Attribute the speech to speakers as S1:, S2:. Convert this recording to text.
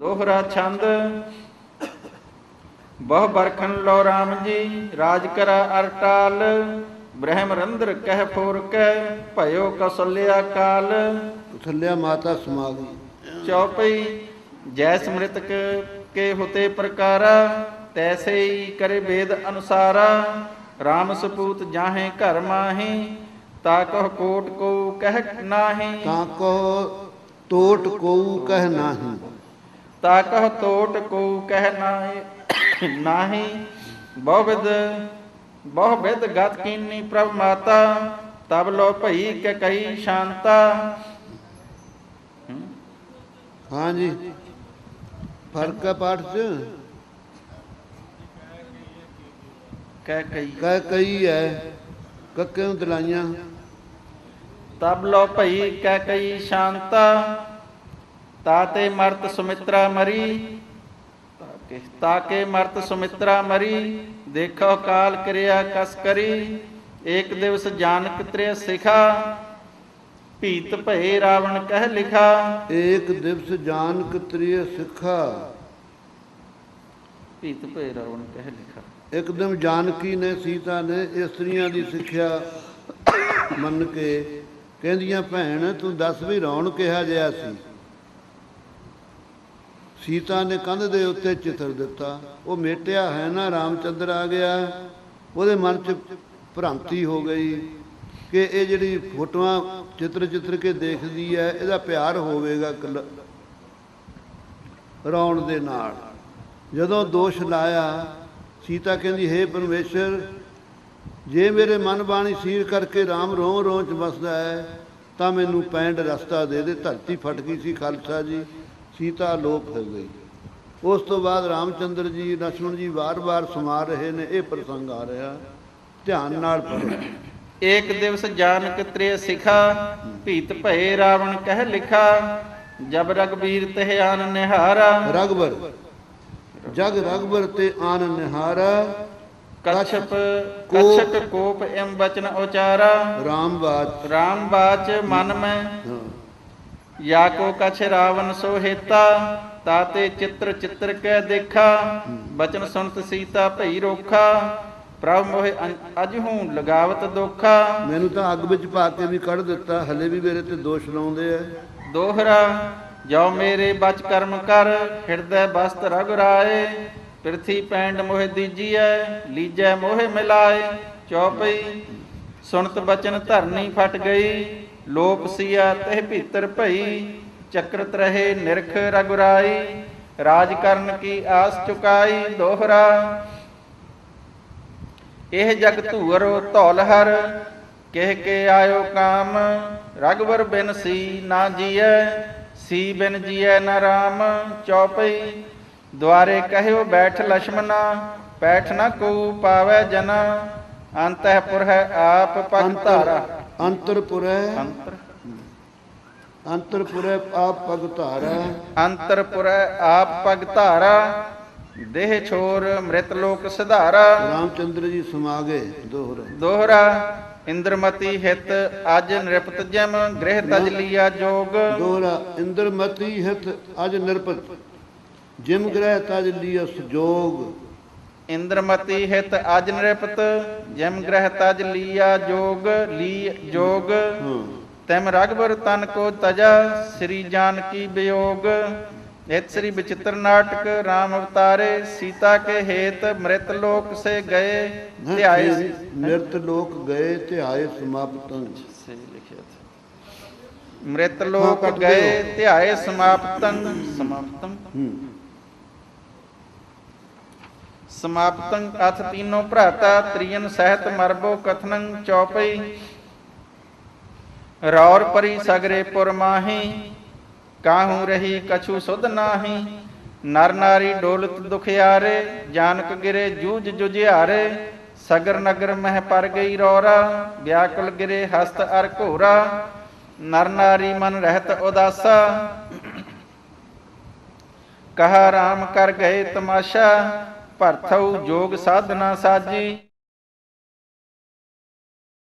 S1: ਦੋਹਰਾ ਛੰਦ। ਬਹੁ ਬਰਖਨ ਲੋ ਰਾਮ ਜੀ ਰਾਜ ਕਰਾ ਅਰਟਾਲ ਬ੍ਰਹਮ ਰੰਦਰ ਕਹਿ ਫੋਰ ਕਹਿ ਭਇਓ ਕਸਲਿਆ ਕਾਲ।
S2: ਥੱਲਿਆ ਮਾਤਾ ਸਮਾ ਗਈ
S1: ਚੌਪਈ ਜੈ ਸਮ੍ਰਿਤਕ ਕੇ ਹੁਤੇ ਪ੍ਰਕਾਰਾ ਤੈਸੇ ਹੀ ਕਰੇ ਵੇਦ ਅਨੁਸਾਰਾ। RAM ਸਪੂਤ ਜਾਹੇ ਘਰ ਮਾਹੀ ਤਾ ਕਹ ਕੋਟ ਕੋ ਕਹਿ ਨਾਹੀ।
S2: ਤਾਂ ਕੋ ਟੋਟ ਕੋ ਕਹਿ ਨਾਹੀ।
S1: ਤਾ ਕਹ ਤੋਟ ਕੋ ਕਹਿ ਨਾਹੀ ਨਾਹੀ ਬਹੁ ਵਿਦ ਬਹੁ ਵਿਦ ਗਤ ਕੀਨੀ ਪ੍ਰਭ ਮਾਤਾ ਤਬ ਲੋ ਭਈ ਕੇ ਕਈ ਸ਼ਾਂਤਾ।
S2: ਹਾਂਜੀ। ਫ਼ਰਕ ਹੈ ਪਾਠ ਚ?
S1: ਕਹਿ ਕਈ
S2: ਕਹਿ ਕਈ ਹੈ ਕੱਕੇ ਨੂੰ ਦਲਾਈਆਂ।
S1: ਤਬ ਲੋ ਭਈ ਕਹਿ ਕਈ ਸ਼ਾਂਤਾ। ਤਾਤੇ ਮਰਤ ਸੁਮਿਤਰਾ ਮਰੀ। ਤਾਕੇ ਤਾਕੇ ਮਰਤ ਸੁਮਿਤਰਾ ਮਰੀ। ਦੇਖੋ ਕਾਲ ਕਿਰਿਆ ਕਸ ਕਰੀ। ਏਕ ਦਿਵਸ ਜਾਨਕ ਤ੍ਰਿਆ ਸਿਖਾ। ਭੀਤ ਭਏ ਰਾਵਣ ਕਹਿ ਲਿਖਾ।
S2: ਏਕ ਦਿਵਸ ਜਾਨ ਕਤਰੀਏ ਸਿੱਖਾ।
S1: ਭੀਤ ਭਏ ਰਾਵਣ ਕਹਿ ਲਿਖਾ।
S2: ਇੱਕਦਮ ਜਾਨਕੀ ਨੇ ਸੀਤਾ ਨੇ ਇਸਤਰੀਆਂ ਦੀ ਸਿੱਖਿਆ ਮੰਨ ਕੇ ਕਹਿੰਦੀਆਂ ਭੈਣ ਤੂੰ ਦੱਸ ਵੀ ਰੌਣ ਕਿਹਾ ਜਿਆ ਸੀ। ਸੀਤਾ ਨੇ ਕੰਧ ਦੇ ਉੱਤੇ ਚਿੱਤਰ ਦਿੱਤਾ। ਉਹ ਮੇਟਿਆ ਹੈ ਨਾ, ਰਾਮਚੰਦਰ ਆ ਗਿਆ। ਉਹਦੇ ਮਨ 'ਚ ਭ੍ਰਾਂਤੀ ਹੋ ਗਈ ਕਿ ਇਹ ਜਿਹੜੀ ਫੋਟੋਆਂ ਚਿੱਤਰ ਚਿੱਤਰ ਕੇ ਦੇਖਦੀ ਹੈ, ਇਹਦਾ ਪਿਆਰ ਹੋਵੇਗਾ ਕੱਲ- ਰੌਣ ਦੇ ਨਾਲ। ਜਦੋਂ ਦੋਸ਼ ਲਾਇਆ, ਸੀਤਾ ਕਹਿੰਦੀ, ਹੈ ਪਰਮੇਸ਼ਰ, ਜੇ ਮੇਰੇ ਮਨ ਬਾਣੀ ਸੀਰ ਕਰਕੇ RAM ਰੋਂ ਰੋਂ ਚ ਵਸਦਾ ਹੈ, ਤਾਂ ਮੈਨੂੰ ਪੈਂਡ ਰਸਤਾ ਦੇ ਦੇ। ਧਰਤੀ ਫਟ ਗਈ ਸੀ ਖਾਲਸਾ ਜੀ। ਸੀਤਾ ਲੋਪ ਹੋ ਗਈ। ਉਸ ਤੋਂ ਬਾਅਦ ਰਾਮਚੰਦਰ ਜੀ ਲక్ష్మణ ਜੀ ਵਾਰ-ਵਾਰ ਸਮਾ ਰਹੇ ਨੇ ਇਹ ਪ੍ਰਸੰਗ ਆ ਰਿਹਾ। ਧਿਆਨ ਨਾਲ ਪੜੋ
S1: ਏਕ ਦਿਵਸ ਜਾਨਕ ਤ੍ਰੇ ਸਿਖਾ ਭੀਤ ਭਏ ਰਾਵਣ ਕਹਿ ਲਿਖਾ ਜਬ ਰਗਬੀਰ ਤਹਿ ਆਨ ਨਿਹਾਰਾ।
S2: ਰਗਬਰ ਜਗ ਰਗਬਰ ਤੇ ਆਨ ਨਿਹਾਰਾ।
S1: ਕਛਪ ਕਛਕ ਕੋਪ। ਐਮ ਬਚਨ ਉਚਾਰਾ।
S2: ਰਾਮ ਬਾਚ
S1: ਰਾਮ ਬਾਚ ਮਨ ਮੈਂ ਕੋ ਕਛ ਰਾਵਨ ਸੋ ਹੇਤਾ ਤਾਤੇ ਚਿੱਤਰ ਚਿੱਤਰ ਕੈ ਦੇਖਾ ਬਚਨ ਸੁਨਤ ਸੀਤਾ ਭਈ ਰੋਖਾ ਪ੍ਰਭ ਮੋਹਿ ਅਜਹੂ ਲਗਾਵਤ ਦੋਖਾ।
S2: ਮੈਨੂੰ ਤਾਂ ਅੱਗ ਵਿੱਚ ਪਾ ਕੇ ਵੀ ਕੱਢ ਦਿੱਤਾ ਹਲੇ ਵੀ ਮੇਰੇ ਤੇ ਦੋਸ਼ ਲਾਉਂਦੇ ਆ।
S1: ਦੋਹਰਾ ਜੋ ਮੇਰੇ ਬਚ ਕਰਮ ਕਰ ਹਿਰਦੈ ਬਸਤ ਰਗ ਰਾਏ ਪ੍ਰਿਥੀ ਪੈਂਡ ਮੋਹਿ ਦੀਜੀਐ ਲੀਜੈ ਮੋਹਿ ਮਿਲਾਏ ਚੌਪਈ ਸੁਣਤ ਬਚਨ ਧਰਨੀ ਫਟ ਗਈ। ਲੋਪ ਸੀਆ ਤਹਿ ਭੀਤਰ ਭਈ, ਚੱਕਰਤ ਰਹੇ ਨਿਰਖ ਰਗੁਰਾਈ, ਰਾਜ ਕਰਨ ਕੀ ਆਸ ਚੁਕਾਈ ਦੋਹਰਾ। ਇਹ ਜਗ ਧੂਰੋ ਧੌਲ ਹਰ, ਕਹਿ ਕੇ ਆਇਓ ਕਾਮ, ਰਗਵਰ ਬਿਨ ਸੀ ਨਾ ਜੀਐ, ਸੀ ਬਿਨ ਜੀਐ ਨਾ ਰਾਮ ਚੌਪਈ। ਦੁਆਰੇ ਕਹਿਓ ਬੈਠ ਲక్ష్ਮਣਾ ਬੈਠ ਨਾ ਕੋ ਪਾਵੈ ਜਨਾ, ਅੰਤਹਿ ਪੁਰ ਹੈ ਆਪ ਪਗ ਧਾਰਾ।
S2: ਅੰਤਰਪੁਰੈ।
S1: ਅੰਤਰ।
S2: ਅੰਤਰਪੁਰੈ ਆਪ ਪਗ ਧਾਰੈ।
S1: ਅੰਤਰ ਪੁਰ ਹੈ ਆਪ ਪਗ ਧਾਰਾ। ਦੇਹ ਛੋਰ ਮ੍ਰਿਤ ਲੋਕ ਸਿਧਾਰਾ।
S2: ਰਾਮਚੰਦਰ ਜੀ ਸਮਾ ਗਏ ਦੋਹਰਾ।
S1: ਦੋਹਰਾ। ਇੰਦਰਮਤੀ ਹਿਤ ਅਜ ਨਿਰਪਤ ਜਮ ਗ੍ਰਹਿ ਤਜ ਲੀਆ ਜੋਗ।
S2: ਦੋਹਰਾ। ਇੰਦਰਮਤੀ ਹਿਤ ਅਜ ਨਿਰਪਤ। ਜਿਮ ਗ੍ਰਹਿ ਤਜ ਲਿਆ ਸੁਜੋਗ।
S1: ਇੰਦਰਮਤੀ ਹਿਤ ਅਜ ਨਿਰਪਤ ਜਮ ਗ੍ਰਹਿ ਤਜ ਲੀਆ ਜੋਗ ਲੀ ਜੋਗ। ਤੈਮ ਰਗਬਰ ਤਨ ਕੋ ਤਜਾ ਸ੍ਰੀ ਜਾਨਕੀ ਵਿਯੋਗ ਇਤ ਸ੍ਰੀ ਵਿਚਿਤ੍ਰ ਨਾਟਕ RAM ਅਵਤਾਰੇ ਸੀਤਾ ਕੇ ਹੇਤ ਮ੍ਰਿਤ ਲੋਕ ਸੇ ਗਏ ਧਿਆਏ।
S2: ਨਿਰਤ ਲੋਕ ਗਏ ਤੇ ਆਏ ਸਮਾਪਤੰ।
S1: ਸਹੀ ਲਿਖਿਆ ਸੀ ਮ੍ਰਿਤ ਲੋਕ ਗਏ। ਧਿਆਏ ਸਮਾਪਤੰ। ਸਮਾਪਤੰ।
S2: ਹੂੰ।
S1: ਸਮਾਪਤੰ ਅਥ ਤੀਨੋ ਭਰਾਤਾ, ਤ੍ਰਿਯਨ ਸਹਿਤ ਮਰਬੋ ਕਥਨੰ ਚੌਪਈ। ਰੌਰ ਪਰੀ ਸਗਰੇ ਪੁਰ ਮਾਹੀ, ਕਾਹੂ ਰਹੀ ਕਛੂ ਸੁਧ ਨਾਹੀ। ਨਰ ਨਾਰੀ ਡੋਲਤ ਦੁਖਿਆਰੇ, ਜਾਨਕ ਗਿਰੇ ਜੂਝ ਜੁਝਿਆਰੇ। ਸਗਰ ਨਗਰ ਮਹਿ ਪਰ ਗਈ ਰੌਰਾ, ਵਿਆਕੁਲ ਗਿਰੇ ਹਸਤ ਅਰ ਘੋਰਾ। ਨਰ ਨਾਰੀ ਮਨ ਰਹਿਤ ਉਦਾਸਾ। ਕਹਾ ਰਾਮ ਕਰ ਗਏ ਤਮਾਸ਼ਾ। ਭਰਥਉ ਜੋਗ ਸਾਧਨਾ ਸਾਜੀ।